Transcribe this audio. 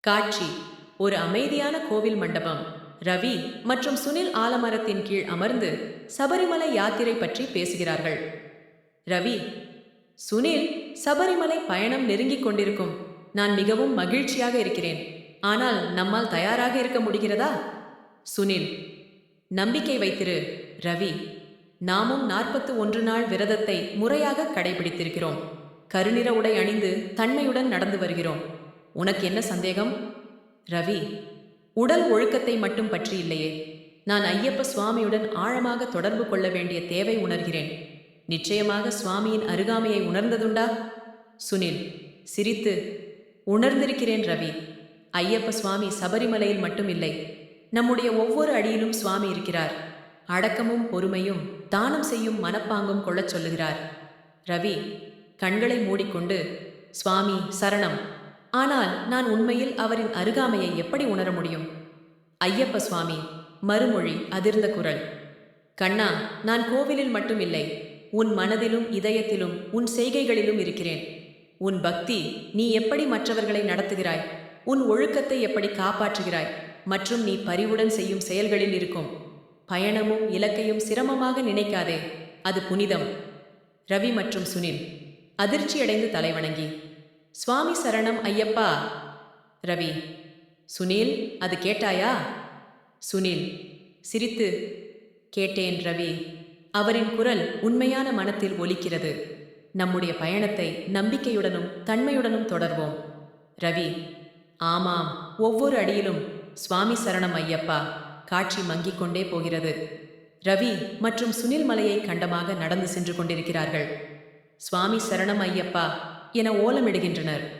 காட்சி ஒரு அமைதியான கோவில் மண்டபம். ரவி மற்றும் சுனில் ஆலமரத்தின் கீழ் அமர்ந்து சபரிமலை யாத்திரை பற்றி பேசுகிறார்கள். ரவி சுனில் சபரிமலை பயணம் நெருங்கிக் கொண்டிருக்கும். நான் மிகவும் மகிழ்ச்சியாக இருக்கிறேன். ஆனால் நம்மால் தயாராக இருக்க முடிகிறதா? சுனில் நம்பிக்கை வைத்திரு ரவி. நாமும் நாற்பத்து ஒன்று நாள் விரதத்தை முறையாக கடைபிடித்திருக்கிறோம். கருநிற உடை அணிந்து தன்மையுடன் நடந்து வருகிறோம். உனக்கு என்ன சந்தேகம்? ரவி உடல் ஒழுக்கத்தை மட்டும் பற்றி இல்லையே. நான் ஐயப்ப சுவாமியுடன் ஆழமாக தொடர்பு கொள்ள வேண்டிய தேவை உணர்கிறேன். நிச்சயமாக சுவாமியின் அருகாமையை உணர்ந்ததுண்டா? சுனில் சிரித்து உணர்ந்திருக்கிறேன் ரவி. ஐயப்ப சுவாமி சபரிமலையில் மட்டும் இல்லை. நம்முடைய ஒவ்வொரு அடியிலும் சுவாமி இருக்கிறார். அடக்கமும் பொறுமையும் தானம் செய்யும் மனப்பாங்கும் கொள்ளச் சொல்லுகிறார். ரவி கண்களை மூடிக்கொண்டு சுவாமி சரணம். ஆனால் நான் உண்மையில் அவரின் அருகாமையை எப்படி உணர முடியும்? ஐயப்ப சுவாமி மறுமொழி அதிர்ந்த குரல். கண்ணா நான் கோவிலில் மட்டும் இல்லை உன் மனதிலும் இதயத்திலும் உன் செய்கைகளிலும் இருக்கிறேன். உன் பக்தி நீ எப்படி மற்றவர்களை நடத்துகிறாய்? உன் ஒழுக்கத்தை எப்படி காப்பாற்றுகிறாய்? மற்றும் நீ பரிவுடன் செய்யும் செயல்களில் இருக்கும். பயணமும் இலக்கையும் சிரமமாக நினைக்காதே அது புனிதம். ரவி மற்றும் சுனில் அதிர்ச்சியடைந்து தலைவணங்கி சுவாமி சரணம் ஐயப்பா. ரவி சுனில் அது கேட்டாயா? சுனில் சிரித்து கேட்டேன் ரவி அவரின் குரல் உண்மையான மனத்தில் ஒலிக்கிறது. நம்முடைய பயணத்தை நம்பிக்கையுடனும் தன்மையுடனும் தொடர்வோம். ரவி ஆமாம் ஒவ்வொரு அடியிலும் சுவாமி சரணம் ஐயப்பா காட்சி மங்கிக் கொண்டே போகிறது. ரவி மற்றும் சுனில் மலையை கண்டமாக நடந்து சென்று கொண்டிருக்கிறார்கள். சுவாமி சரணம் ஐயப்பா என ஓலமிடுகின்றனர்.